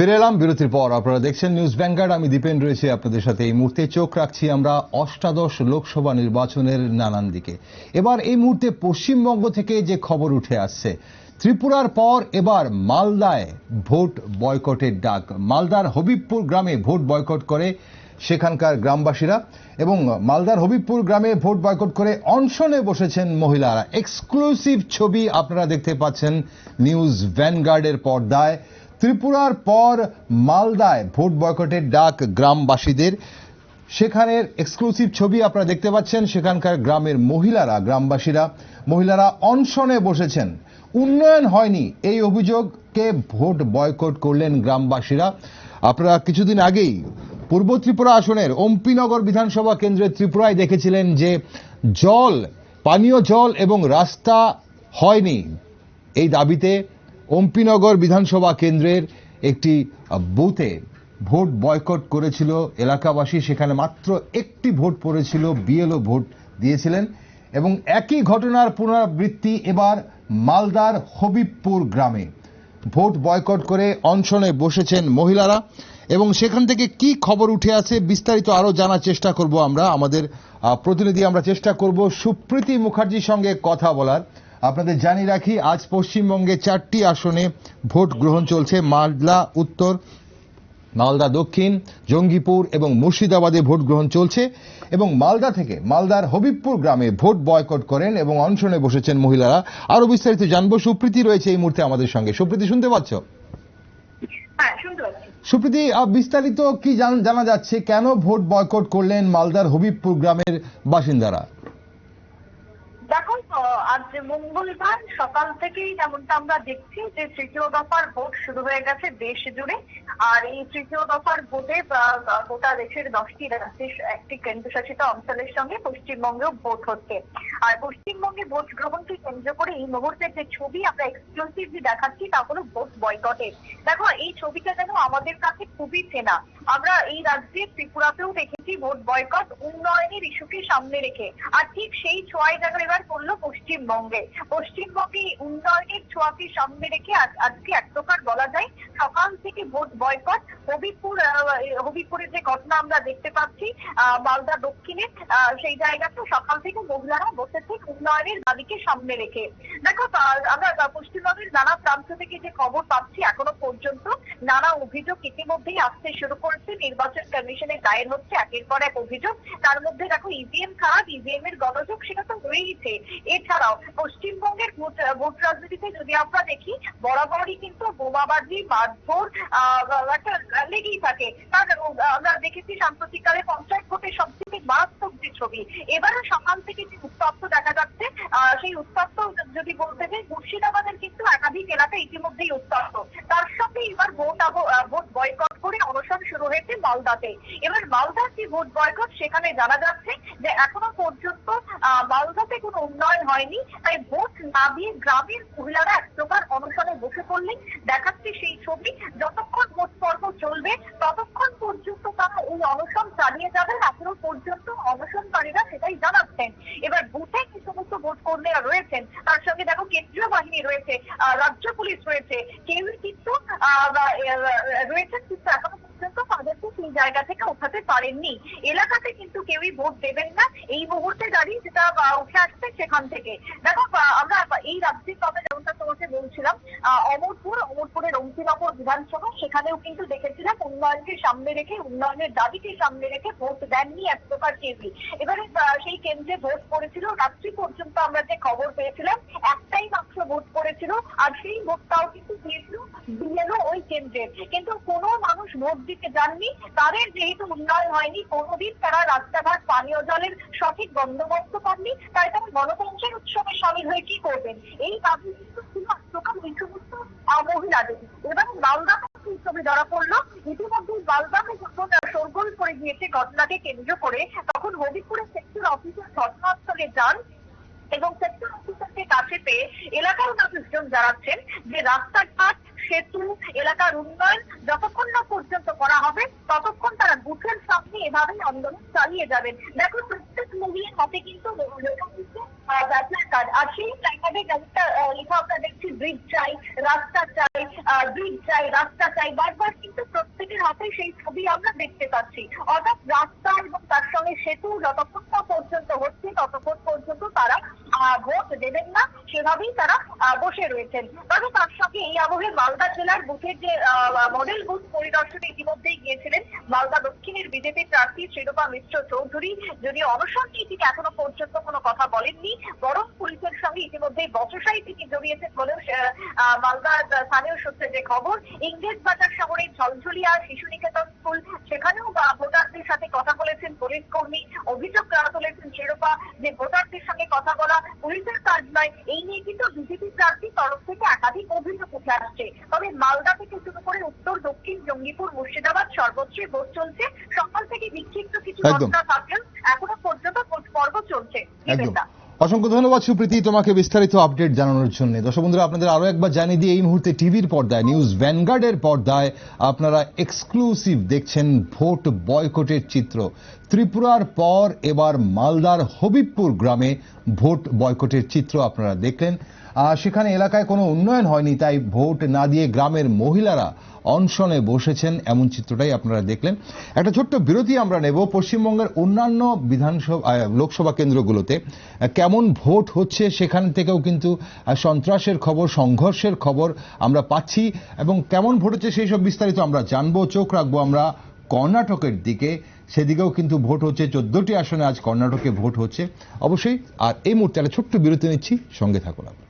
ফিরে এলাম বিরতির পর। আপনারা দেখছেন নিউজ ব্যাঙ্গার্ড আমি দীপেন রয়েছে আপনাদের সাথে। এই মুহূর্তে চোখ রাখছি আমরা অষ্টাদশ লোকসভা নির্বাচনের নানান দিকে। এবার এই মুহূর্তে পশ্চিমবঙ্গ থেকে যে খবর উঠে আসছে, ত্রিপুরার পর এবার মালদায় ভোট বয়কটের ডাক। মালদার হবিবপুর গ্রামে ভোট বয়কট করে সেখানকার গ্রামবাসীরা এবং মালদার হবিবপুর গ্রামে ভোট বয়কট করে অনশনে বসেছেন মহিলারা। এক্সক্লুসিভ ছবি আপনারা দেখতে পাচ্ছেন নিউজ ভ্যানগার্ডের পর্দায়। ত্রিপুরার পর মালদায় ভোট বয়কটের ডাক গ্রামবাসীদের। সেখানের এক্সক্লুসিভ ছবি আপনারা দেখতে পাচ্ছেন, সেখানকার গ্রামের মহিলারা, গ্রামবাসীরা, মহিলারা অনশনে বসেছেন। উন্নয়ন হয়নি, এই অভিযোগকে ভোট বয়কট করলেন গ্রামবাসীরা। আপনারা কিছুদিন আগেই পূর্ব ত্রিপুরা আসনের অম্পিনগর বিধানসভা কেন্দ্রের ত্রিপুরায় দেখেছিলেন যে জল, পানীয় জল এবং রাস্তা হয়নি। এই দাবিতে অম্পিনগর বিধানসভা কেন্দ্রের একটি বুথে ভোট বয়কট করেছিল এলাকাবাসী। সেখানে মাত্র একটি ভোট পড়েছিল, বিএলও ভোট দিয়েছিলেন। এবং একই ঘটনার পুনরাবৃত্তি এবার মালদার হবিবপুর গ্রামে। ভোট বয়কট করে অনশনে বসেছেন মহিলারা। এবং সেখান থেকে কি খবর উঠে আছে বিস্তারিত আরও জানার চেষ্টা করব আমরা। আমাদের প্রতিনিধি আমরা চেষ্টা করব সুপ্রীতি মুখার্জির সঙ্গে কথা বলার। আপনাদের জানিয়ে রাখি আজ পশ্চিমবঙ্গে চারটি আসনে ভোট গ্রহণ চলছে। মালদা উত্তর মালদা দক্ষিণ জঙ্গিপুর এবং মুর্শিদাবাদে ভোট গ্রহণ চলছে। এবং মালদা থেকে মালদার হবিবপুর গ্রামে ভোট বয়কট করেন এবং অনশনে বসেছেন মহিলারা। আরও বিস্তারিত জানব। সুপ্রীতি রয়েছে এই মুহূর্তে আমাদের সঙ্গে। সুপ্রীতি শুনতে পাচ্ছ? হ্যাঁ সুপ্রীতি বিস্তারিত কি জান- যাচ্ছে? কেন ভোট বয়কট করলেন মালদার হবিবপুর গ্রামের বাসিন্দারা? আজ মঙ্গলবার, সকাল থেকেই যেমনটা আমরা দেখছি যে তৃতীয় দফার ভোট শুরু হয়ে গেছে দেশ জুড়ে। আর এই তৃতীয় দফার ভোটে গোটা দেশের দশটি রাজ্যের একটি কেন্দ্রশাসিত অঞ্চলের সঙ্গে পশ্চিমবঙ্গেও ভোট হচ্ছে। আর পশ্চিমবঙ্গে ভোট গ্রহণকে কেন্দ্র করে এই মুহূর্তে যে ছবি আমরা এক্সক্লুসিভলি দেখাচ্ছি, তা হলো ভোট বয়কটের দেখো, এই ছবিটা যেন আমাদের কাছে খুবই চেনা। আমরা এই রাজ্যে ত্রিপুরাতেও দেখেছি ভোট বয়কট উন্নয়নের ইস্যুকে সামনে রেখে। আর ঠিক সেই ছোঁয়াই যেন এবার করল পশ্চিমবঙ্গে। পশ্চিমবঙ্গে উন্নয়নের ছোঁয়াকে সামনে রেখে আজ- আজকে এক প্রকার বলা যায় সকাল থেকে ভোট বয়কট। হবিপুর হবিপুরের যে ঘটনা আমরা দেখতে পাচ্ছি মালদা দক্ষিণে সেই জায়গাতে সকাল থেকে মহিলারা বসেছে উন্নয়নের দাবিকে সামনে রেখে। দেখো আমরা পশ্চিমবঙ্গের নানা প্রান্ত থেকে যে খবর পাচ্ছি এখনও পর্যন্ত নানা অভিযোগ ইতিমধ্যেই আসতে শুরু করেছে। নির্বাচন কমিশনে দায়ের হচ্ছে একের পর এক অভিযোগ। তার মধ্যে দেখো ইভিএম খারাপ ইভিএম এর গণযোগ সেটা তো রয়েইছে। এছাড়াও পশ্চিমবঙ্গের ভোট রাজনীতিতে যদি আমরা দেখি, বরাবরই কিন্তু বোমাবাজি, মারধর একটা লেগেই থাকে। তার আমরা দেখেছি সাম্প্রতিককালে পঞ্চায়েত ভোটের সব থেকে মারাত্মক যে ছবি এবারে সকাল থেকে যে উত্তপ্ত দেখা যাচ্ছে সেই উত্তপ্ত যদি বলতে যাই, মুর্শিদাবাদের কিন্তু একাধিক এলাকা ইতিমধ্যেই উত্তপ্ত। তার সঙ্গে এবার ভোট ভোট বয়কট করে অনশন শুরু হয়েছে মালদাতে। এবার মালদার যে ভোট বয়কট সেখানে জানা যাচ্ছে যে এখনও পর্যন্ত মালদাতে কোনো উন্নয়ন হয়নি। তাই ভোট না দিয়ে গ্রামের মহিলারা এক প্রকার অনশনে বসে পড়লে দেখাচ্ছে সেই ছবি। যতক্ষণ ভোট পর্ব চলবে, ততক্ষণ পর্যন্ত তারা এই অনশন চালিয়ে যাবেন। এখনও পর্যন্ত অনশনকারীরা সেটাই জানাচ্ছেন। এবার বুথে সমস্ত ভোট কর্মীরা রয়েছেন। তার সঙ্গে দেখো কেন্দ্রীয় বাহিনী রয়েছে রাজ্য পুলিশ রয়েছে কেউই কিন্তু রয়েছেন কিন্তু এখনও পর্যন্ত তাদেরকে সেই জায়গা থেকে ওঠাতে পারেননি। এলাকাতে কিন্তু কেউই ভোট দেবেন না। এই মুহূর্তে দাঁড়িয়ে যেটা উঠে আসছে সেখান থেকে। দেখো আমরা এই রাজ্যের কথা যেমনটা তোমাকে বলছিলাম অমরপুর, অমরপুরের অঙ্কিনগর বিধানসভা, সেখানেও কিন্তু দেখেছিলাম উন্নয়নকে সামনে রেখে, উন্নয়নের দাবিকে সামনে রেখে ভোট দেননি এক প্রকার কেউই এবারে সেই কেন্দ্রে ভোট পড়েছিল, রাত্রি পর্যন্ত আমরা যে খবর পেয়েছিলাম, একটাই মাত্র ভোট পড়েছিল, আর সেই ভোটটাও কিন্তু দিয়েছিল বিএলও ওই কেন্দ্রে। কিন্তু কোনো মানুষ ভোট দিতে যাননি, তাদের যেহেতু উন্নয়ন হয়নি, কোনোদিন তারা রাস্তাঘাট, পানীয় জলের সঠিক বন্দোবস্ত পাননি তাই তারা গণতন্ত্রের উৎসবে সামিল হয়ে কি করবেন? এই দাবি কিন্তু ছিল এক প্রকার মহিলাদের। এবং মালদা এই ছবি ধরা পড়ল। ইতিমধ্যে মালদাকে যখন শোরগোল করে গিয়েছে ঘটনাকে কেন্দ্র করে, তখন হবিপুরের সেক্টর অফিসার ঘটনাস্থলে যান এবং সেক্টর অফিসারকে কাছে পেয়ে এলাকার মানুষজন জানাচ্ছেন যে রাস্তাঘাট, সেতু, এলাকার উন্নয়ন যতক্ষণ না পর্যন্ত করা হবে, ততক্ষণ তারা বুথের সামনে এভাবেই আন্দোলন চালিয়ে যাবেন। দেখো মহিলার হাতে কিন্তু লেখা কার্ড আর সেই প্ল্যাকার্ডে যেমনটা লেখা আমরা দেখছি, ব্রিজ চাই, রাস্তা চাই ব্রিজ চাই, রাস্তা চাই, বারবার কিন্তু প্রত্যেকের হাতে সেই ছবি আমরা দেখতে পাচ্ছি। অর্থাৎ রাস্তা এবং তার সঙ্গে সেতু যতক্ষণ পর্যন্ত হচ্ছে, ততক্ষণ পর্যন্ত তারা ভোট দেবেন না। সেভাবেই তারা বসে রয়েছেন। তবে তার সঙ্গে এই আবহে মালদা জেলার বুথের যে মডেল বুথ পরিদর্শনে ইতিমধ্যেই গিয়েছিলেন মালদা দক্ষিণের বিজেপি প্রার্থী শ্রীরূপা মিশ্র চৌধুরী। যদিও অনশন নিয়ে তিনি এখনও পর্যন্ত কোনো কথা বলেননি, বরং পুলিশের সঙ্গে ইতিমধ্যেই বচসাই তিনি জড়িয়েছেন বলেও মালদার স্থানীয় সূত্রে যে খবর। ইংরেজ বাজার শহরে ঝলঝলিয়া শিশু নিকেতন স্কুল, সেখানেও ভোটারদের সাথে কথা বলেছেন পুলিশ কর্মী। অভিযোগ তুলেছেন শিরোপা যে ভোটারদের সঙ্গে কথা বলা পুলিশের কাজ নয়, এই নিয়ে কিন্তু বিজেপি প্রার্থীর তরফ থেকে একাধিক অভিযোগ উঠে আসছে তবে মালদা থেকে শুরু করে উত্তর দক্ষিণ জঙ্গিপুর মুর্শিদাবাদ সর্বত্রই ভোট চলছে সকাল থেকে বিক্ষিপ্ত কিছু। ঘটনা থাকলেও এখনও পর্যন্ত ভোট পর্ব চলছে। অসংখ্য ধন্যবাদ, সুপ্রীতি, তোমাকে বিস্তারিত আপডেট জানানোর জন্য। দর্শক বন্ধুরা, আপনাদের আরও একবার জানিয়ে দিয়ে এই মুহূর্তে টিভির পর্দায়, নিউজ ভ্যানগার্ডের পর্দায় আপনারা এক্সক্লুসিভ দেখছেন ভোট বয়কটের চিত্র। ত্রিপুরার পর এবার মালদার হবিবপুর গ্রামে ভোট বয়কটের চিত্র আপনারা দেখলেন। সেখানে এলাকায় কোনো উন্নয়ন হয়নি, তাই ভোট না দিয়ে গ্রামের মহিলারা অনশনে বসেছেন এমন চিত্রটাই আপনারা দেখলেন। একটা ছোট্ট বিরতি আমরা নেব পশ্চিমবঙ্গের অন্যান্য বিধানসভা লোকসভা কেন্দ্রগুলোতে। কেমন ভোট হচ্ছে সেখান থেকেও কিন্তু সন্ত্রাসের খবর, সংঘর্ষের খবর আমরা পাচ্ছি এবং কেমন ভোট হচ্ছে সেই সব বিস্তারিত আমরা জানব, চোখ রাখব আমরা কর্ণাটকের দিকে। সেদিকেও কিন্তু ভোট হচ্ছে, চোদ্দটি আসনে আজ কর্ণাটকে ভোট হচ্ছে। অবশ্যই, আর এই মুহূর্তে একটা ছোট্ট বিরতি নিচ্ছি, সঙ্গে থাকুন আপনারা।